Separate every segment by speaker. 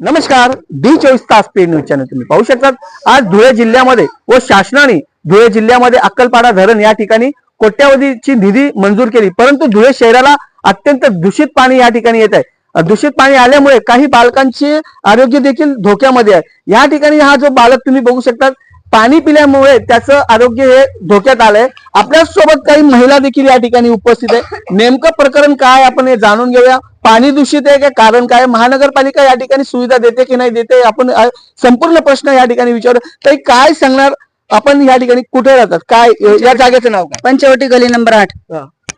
Speaker 1: नमस्कार डी चोवीस तास पेड न्यूज चॅनल तुम्ही पाहू शकतात. आज धुळे जिल्ह्यामध्ये व शासनाने धुळे जिल्ह्यामध्ये अक्कलपाडा धरण या ठिकाणी कोट्यावधीची निधी मंजूर केली. परंतु धुळे शहराला अत्यंत दूषित पाणी या ठिकाणी येत आहे. दूषित पाणी आल्यामुळे काही बालकांचे आरोग्य देखील धोक्यामध्ये आहे. या ठिकाणी हा जो बालक तुम्ही बघू शकतात पाणी पिल्यामुळे त्याचं आरोग्य हे धोक्यात आलंय. आपल्यासोबत काही महिला देखील या ठिकाणी उपस्थित आहे नेमकं प्रकरण काय आपण हे जाणून घेऊया. पाणी दूषित आहे का? कारण काय? महानगरपालिका या ठिकाणी सुविधा देते की नाही देते? आपण संपूर्ण प्रश्न या ठिकाणी विचारू. तरी काय सांगणार आपण या ठिकाणी? कुठे राहतात? काय या जागेचं नाव काय?
Speaker 2: पंचवटी गली नंबर आठ.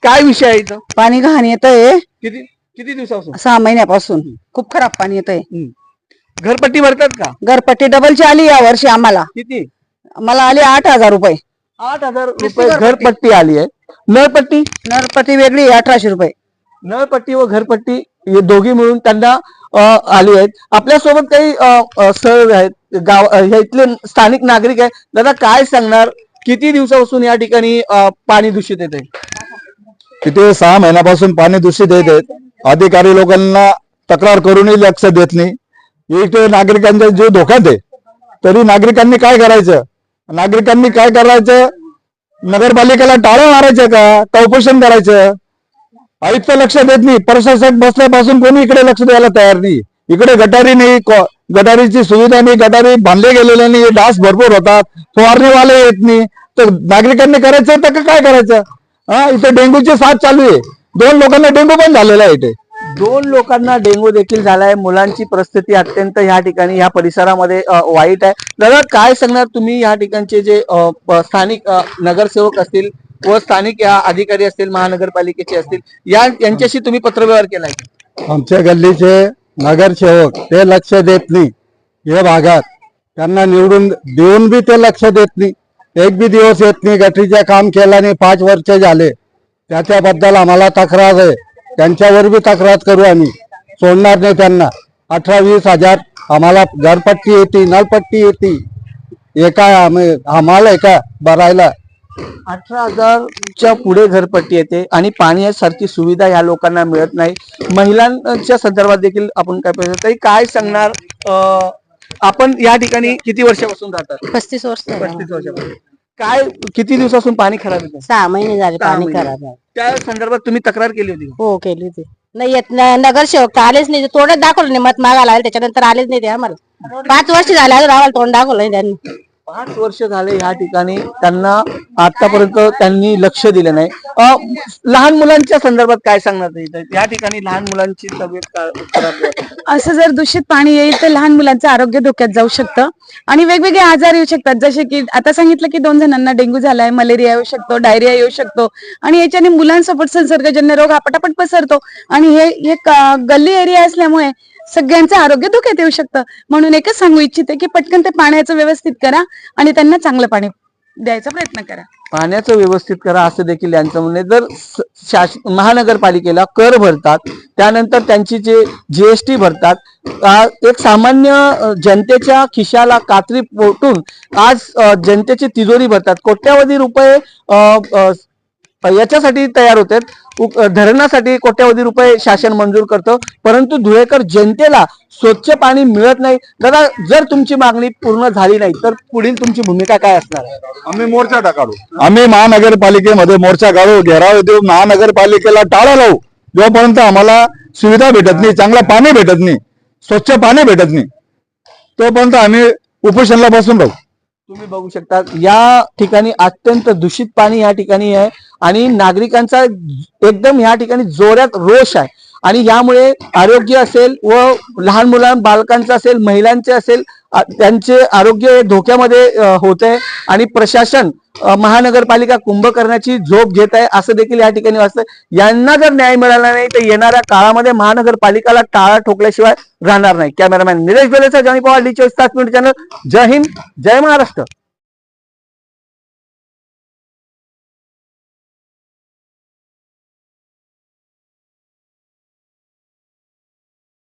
Speaker 1: काय विषय आहे इथं?
Speaker 2: पाणी घाण येतंय.
Speaker 1: किती किती दिवसापासून?
Speaker 2: सहा महिन्यापासून. खूप खराब पाणी येतंय.
Speaker 1: घरपट्टी भरतात का?
Speaker 2: घरपट्टी डबलची आली या वर्षी आम्हाला.
Speaker 1: किती?
Speaker 2: मला आली आठ हजार रुपये.
Speaker 1: आठ हजार रुपये
Speaker 2: घरपट्टी.
Speaker 1: आली आहे. नळपट्टी.
Speaker 2: नळपट्टी वेगळी अठराशे रुपये.
Speaker 1: नळपट्टी व घरपट्टी हे दोघी मिळून त्यांना आली आहेत. आपल्यासोबत काही सर आहेत गाव इथले स्थानिक नागरिक आहेत. दादा काय सांगणार? किती दिवसापासून या ठिकाणी पाणी दूषित येते
Speaker 3: तिथे सहा महिन्यापासून पाणी दूषित येत आहेत अधिकारी लोकांना तक्रार करूनही लक्ष देत नाही. इथे नागरिकांचा जीव धोक्यात आहे. तरी नागरिकांनी काय करायचं? नागरिकांनी काय करायचं? नगरपालिकेला टाळं मारायचं का? का उपोषण करायचं? आयुक्त लक्ष देत नाही. प्रशासक बसल्यापासून कोणी इकडे लक्ष द्यायला तयार नाही. इकडे गटारी नाही गटारीची सुविधा नाही गटारी बांधले गेलेले नाही डास भरपूर होतात फवारणीवाले येत नाही. तर नागरिकांनी करायचं तर का काय करायचं? हा इथे डेंग्यूची साथ चालू आहे. दोन लोकांना डेंग्यू पण झालेला आहे इथे.
Speaker 1: दोन लोकांना डेंग्यू देखील झालाय. मुलांची परिस्थिती अत्यंत या ठिकाणी या परिसरामध्ये वाईट आहे. दादा काय सांगणार तुम्ही? या ठिकाणचे जे स्थानिक नगरसेवक असतील व स्थानिक या अधिकारी असतील महानगरपालिकेचे असतील या यांच्याशी तुम्ही पत्रव्यवहार केलाय.
Speaker 3: आमच्या गल्लीचे नगरसेवक ते लक्ष देत नाही. या भागात त्यांना निवडून देऊन बी ते लक्ष देत नाही. एक बी दिवस येत नाही गटरीचे काम केल्याने पाच वर्ष झाले. त्याच्याबद्दल आम्हाला तक्रार आहे. त्यांच्यावर बी तक्रार करू आम्ही. सोडणार नाही त्यांना. अठरा वीस हजार आम्हाला घरपट्टी येते नळपट्टी येते. एका आम्ही आम्हाला एका भरायला.
Speaker 1: अठरा हजारच्या पुढे घरपट्टी येते आणि पाण्यासारखी सुविधा या लोकांना मिळत नाही. महिलांच्या संदर्भात देखील आपण काय पाहिजे तरी काय सांगणार आपण या ठिकाणी किती वर्षापासून राहतात?
Speaker 2: पस्तीस वर्ष.
Speaker 1: पस्तीस वर्षापासून. काय किती दिवसापासून पाणी खराब येतं
Speaker 2: सहा महिने झाले पाणी. खराब आहे.
Speaker 1: त्या संदर्भात तुम्ही तक्रार केली होती
Speaker 2: हो केली होती. नाही येत न- नगरसेवक तर आलेच नाही. तोंडच दाखवलं नाही. मत मागायला आले त्याच्यानंतर आलेच नाही ते आम्हाला. पाच वर्ष झाले अजून आम्हाला तोंड दाखवलं नाही त्यांनी.
Speaker 1: पाच वर्ष झाले ह्या ठिकाणी त्यांना आतापर्यंत त्यांनी लक्ष दिलं नाही. लहान मुलांच्या संदर्भात काय सांगणार या ठिकाणी लहान मुलांची तब्येत
Speaker 4: असं जर दूषित पाणी येईल तर लहान मुलांचं आरोग्य धोक्यात जाऊ शकतं. आणि वेगवेगळे आजार येऊ शकतात. जसे की आता सांगितलं की दोन जणांना डेंग्यू झालाय मलेरिया येऊ शकतो डायरिया येऊ शकतो. आणि याच्याने मुलांसोबत संसर्गजन्य रोग हा पटापट पसरतो. आणि हे हे गल्ली एरिया असल्यामुळे सगळ्यांचं आरोग्य धोक्यात येऊ शकतं. म्हणून एकच सांगू इच्छिते की पटकन ते पाण्याचं व्यवस्थित करा आणि त्यांना चांगलं पाणी द्यायचा प्रयत्न करा.
Speaker 1: पाण्याचं व्यवस्थित करा असं देखील यांचं म्हणणे जर स- शास महानगरपालिकेला कर भरतात त्यानंतर त्यांची जे जीएसटी भरतात एक सामान्य जनतेच्या खिशाला कात्री पोटून आज जनतेची तिजोरी भरतात. कोट्यावधी रुपये याच्यासाठी तयार उप- धरणासाठी कोट्यावधी रुपये शासन मंजूर करतं. परंतु धुळेकर जनतेला स्वच्छ पाणी मिळत नाही. दादा जर तुमची मागणी पूर्ण झाली नाही तर पुढील तुमची भूमिका काय असणार आहे?
Speaker 3: आम्ही मोर्चा टाकाडू आम्ही महानगरपालिकेमध्ये मोर्चा काढू घेराव देऊ महानगरपालिकेला टाळा लावू. जोपर्यंत आम्हाला सुविधा भेटत नाही चांगलं पाणी भेटत नाही स्वच्छ पाणी भेटत नाही तोपर्यंत आम्ही उपोषणला बसून राहू.
Speaker 1: तुम्ही बघू शकता या ठिकाणी अत्यंत दूषित पाणी या ठिकाणी आहे आणि नागरिकांचा एकदम या ठिकाणी जोरात रोष आहे. आणि यामुळे आरोग्य असेल व लहान मुलां बालकांचं असेल महिलांचे असेल त्यांचे आरोग्य हे धोक्यामध्ये होत आहे आणि प्रशासन महानगरपालिका कुंभकर्णाची झोप घेत आहे असं देखील या ठिकाणी वाचतं यांना जर न्याय मिळाला नाही तर येणाऱ्या काळामध्ये महानगरपालिकाला टाळा ठोकल्याशिवाय राहणार नाही. कॅमेरामॅन निलेश बेलेचा जॉनी पवार डी चोवीस तास मिनिट चॅनल. जय हिंद जय महाराष्ट्र.